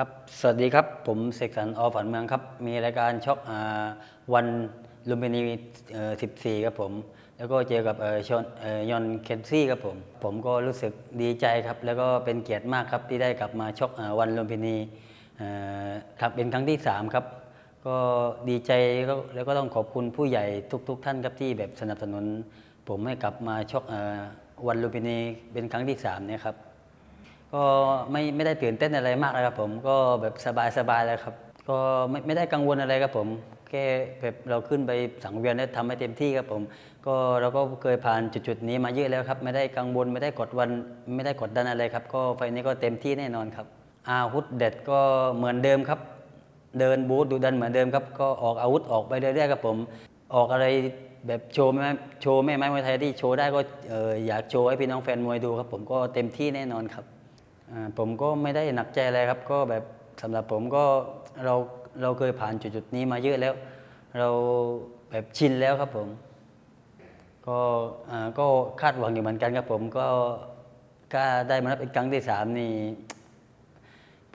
ครับ สวัสดีครับ ผมเสกสรรอฝันเมืองครับ มีรายการช็อกวันลุมพินี14 ครับผม แล้วก็เจอกับชอนยอนเคนซี่ครับผม ผมก็รู้สึกดีใจครับ แล้วก็เป็นเกียรติมากครับที่ได้กลับมาชกอ่าวันลุมพินีครับเป็นครั้งที่ 3 ครับ ก็ดีใจแล้วก็ต้องขอบคุณผู้ใหญ่ทุก ๆ ท่านครับที่แบบสนับสนุน ผมให้กลับมาชกเอ่อวันลุมพินีเป็นครั้งที่3เนี่ยครับ ก็ไม่ไม่ได้ตื่นเต้นอะไรมากนะครับผมก็แบบสบายๆเลยครับ ก็ไม่ไม่ได้กังวลอะไรครับผมแค่แบบเราขึ้นไปสังเวียนได้ทำให้เต็มที่ครับผม ก็เราก็เคยผ่านจุดๆนี้มาเยอะแล้วครับ ไม่ได้กังวลไม่ได้กดวันไม่ได้กดดันอะไรครับ ก็ไฟล์นี้ก็เต็มที่แน่นอนครับอาวุธเด็ดก็เหมือนเดิมครับ เดินบูธดูดันเหมือนเดิมครับ ก็ออกอาวุธออกไปเรื่อยๆครับผม ออกอะไรแบบโชว์แม่โชว์แม่ไม้มวยไทยที่โชว์ได้ก็เอออยากโชว์ให้พี่น้องแฟนมวยดูครับ ผมก็เต็มที่แน่นอนครับ ผมก็ไม่ได้หนักใจอะไรครับ ก็แบบสำหรับผมก็เราเราเคยผ่านจุดๆนี้มาเยอะแล้ว เราแบบชินแล้วครับผม ก็ก็คาดหวังอยู่เหมือนกันครับผมก็ก็ได้มารับเป็นครั้งที่สามนี่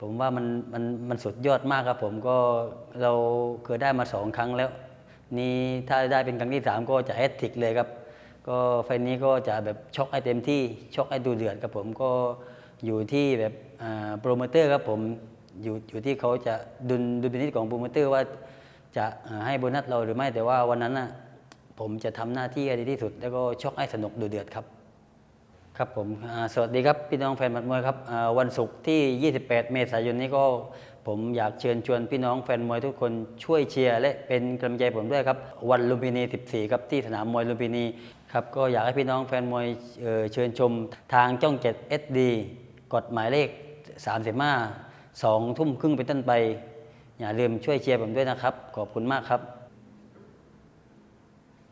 ผมว่ามันมันมันสุดยอดมากครับผมก็เราเคยได้มาสองครั้งแล้ว นี่ถ้าได้เป็นครั้งที่สามก็จะแอตติกเลยครับ ก็ไฟนี้ก็จะแบบช็อกให้เต็มที่ช็อกให้ดูเดือดครับผมก็ อยู่ที่แบบโปรโมเตอร์ครับผมอยู่อยู่ที่เขาจะดุลดุลพินิจของโปรโมเตอร์ว่าจะให้โบนัสเราหรือไม่แต่ว่าวันนั้นน่ะผมจะทำหน้าที่ให้ดีที่สุด แล้วก็ชกให้สนุกดูเดือดครับ ครับผมสวัสดีครับพี่น้องแฟนมัดมวยครับวันศุกร์ที่ 28 เมษายนนี้ก็ผมอยากเชิญชวนพี่น้องแฟนมวยทุกคนช่วยเชียร์และเป็นกำลังใจผมด้วยครับ วันลุมพินี 14 ครับที่สนามมวยลุมพินีครับก็อยากให้พี่น้องแฟนมวยเเชิญชมทางจ้อง 7 SD กดหมายเลข 35 2 ทุ่มครึ่งเป็นต้นไป อย่าลืมช่วยเชียร์ผมด้วยนะครับ ขอบคุณมากครับ